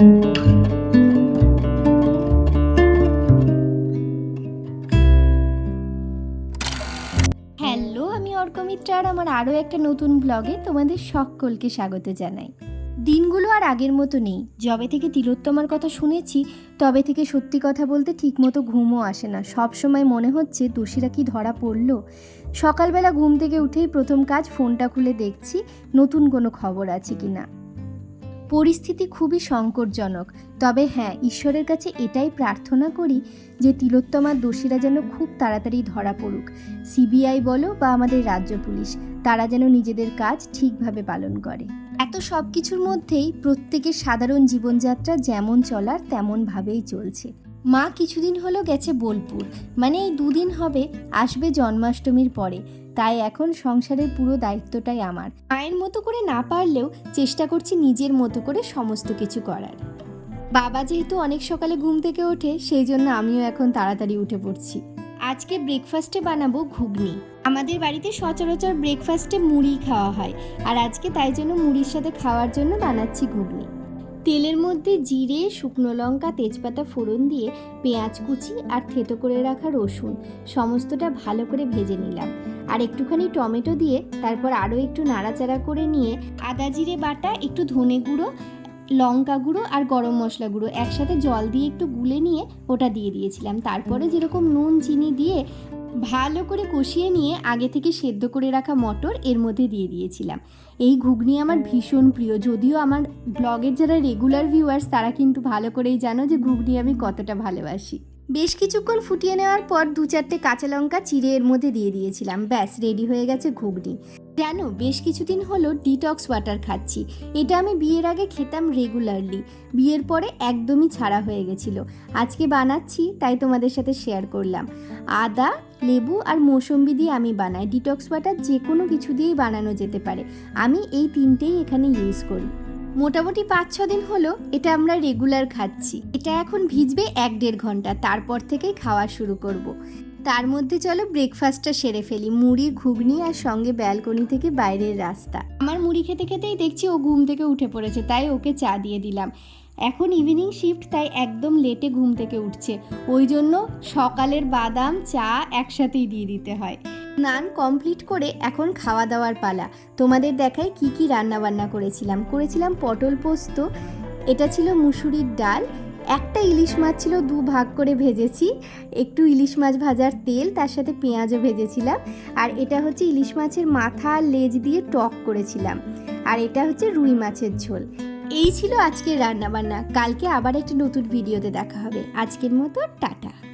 Hello, আমি অর্কমিত্রা আর আমার আরও একটা নতুন ব্লগে তোমাদের সকলকে স্বাগত জানাই। দিনগুলো আর আগের মতো নেই। যবে থেকে তিলোত্তমার কথা শুনেছি, তবে থেকে সত্যি কথা বলতে ঠিকমতো ঘুমও আসে না। সব সময় মনে হচ্ছে দোষীরা কি ধরা পড়ল। সকালবেলা ঘুম থেকে উঠেই প্রথম কাজ ফোনটা খুলে দেখছি, নতুন কোনো খবর আছে কি না পরিস্থিতি খুবই সংকটজনক। তবে হ্যাঁ ঈশ্বরের কাছে এটাই প্রার্থনা করি যে তিলোত্তমার দোষীরা যেন খুব তাড়াতাড়ি ধরা পড়ুক। সিবিআই বলো বা আমাদের রাজ্য পুলিশ, তারা যেন নিজেদের কাজ ঠিকভাবে পালন করে। এত সব কিছুর মধ্যেই প্রত্যেকের সাধারণ জীবনযাত্রা যেমন চলার তেমনভাবেই চলছে। মা কিছুদিন হলো গেছে বোলপুর। মানে এই দুদিন হবে আসবে জন্মাষ্টমীর পরে। তাই এখন সংসারের পুরো দায়িত্বটাই আমার। মায়ের মতো করে না পারলেও চেষ্টা করছি নিজের মতো করে সমস্ত কিছু করার। বাবা যেহেতু অনেক সকালে ঘুম থেকে ওঠে, সেই জন্য আমিও এখন তাড়াতাড়ি উঠে পড়ছি। আজকে ব্রেকফাস্টে বানাবো ঘুগনি। আমাদের বাড়িতে সচরাচর ব্রেকফাস্টে মুড়ি খাওয়া হয়। আর আজকে তাই জন্য মুড়ির সাথে খাওয়ার জন্য বানাচ্ছি ঘুগনি। তেলের মধ্যে জিরে, শুকনো লঙ্কা, তেজপাতা ফোড়ন দিয়ে পেঁয়াজ কুচি আর থেতো করে রাখা রসুন, সমস্তটা ভালো করে ভেজে নিলাম। আর একটুখানি টমেটো দিয়ে তারপর আরও একটু নাড়াচাড়া করে নিয়ে আদা জিরে বাটা, একটু ধনে গুঁড়ো, লঙ্কা গুঁড়ো আর গরম মশলা গুঁড়ো একসাথে জল দিয়ে একটু গুলে নিয়ে ওটা দিয়ে দিয়েছিলাম। তারপরে যেরকম নুন, চিনি দিয়ে ভালো করে কষিয়ে নিয়ে আগে থেকে সেদ্ধ করে রাখা মটর এর মধ্যে দিয়ে দিয়েছিলাম। এই ঘুগনি আমার ভীষণ প্রিয়। যদিও আমার ব্লগের যারা রেগুলার ভিউয়ার্স তারা কিন্তু ভালো করেই জানো যে ঘুগনি আমি কতটা ভালোবাসি। বেশ কিছুক্ষণ ফুটিয়ে নেওয়ার পর দু চারটে কাঁচা লঙ্কা চিড়ে এর মধ্যে দিয়ে দিয়েছিলাম। ব্যাস রেডি হয়ে গেছে ঘুগনি। জানো, বেশ কিছুদিন হলো ডিটক্স ওয়াটার খাচ্ছি। এটা আমি বিয়ের আগে খেতাম রেগুলারলি বিয়ের পরে একদমই ছাড়া হয়ে গেছিল। আজকে বানাচ্ছি, তাই তোমাদের সাথে শেয়ার করলাম। আদা, লেবু আর মৌসম্বি দিয়ে আমি বানাই। ডিটক্স ওয়াটার যে কোনো কিছু দিয়েই বানানো যেতে পারে। আমি এই তিনটেই এখানে ইউজ করি। মোটামুটি পাঁচ, ছ দিন হলো এটা আমরা রেগুলার খাচ্ছি। এটা এখন ভিজবে এক দেড় ঘণ্টা। তারপর থেকেই খাওয়া শুরু করব। তার মধ্যে চলো ব্রেকফাস্টটা সেরে ফেলি। মুড়ি, ঘুগনি আর সঙ্গে ব্যালকনি থেকে বাইরের রাস্তা। আমার মুড়ি খেতে খেতেই দেখছি ও ঘুম থেকে উঠে পড়েছে, তাই ওকে চা দিয়ে দিলাম। এখন ইভিনিং শিফট তাই একদম লেটে ঘুম থেকে উঠছে। ওই জন্য সকালের বাদাম, চা একসাথেই দিয়ে দিতে হয়। স্নান কমপ্লিট করে এখন খাওয়া দাওয়ার পালা। তোমাদের দেখায় কি কি রান্না বান্না করেছিলাম। করেছিলাম পটল পোস্ত, এটা ছিল মুসুরির ডাল একটা ইলিশ মাছ ছিল দু ভাগ করে ভেজেছি। একটু ইলিশ মাছ ভাজার তেল, তার সাথে পেঁয়াজও ভেজেছিলাম। আর এটা হচ্ছে ইলিশ মাছের মাথা লেজ দিয়ে টক করেছিলাম। আর এটা হচ্ছে রুই মাছের ঝোল। এই ছিল আজকের রান্নাবান্না। কালকে আবার একটা নতুন ভিডিওতে দেখা হবে। আজকের মতো টাটা।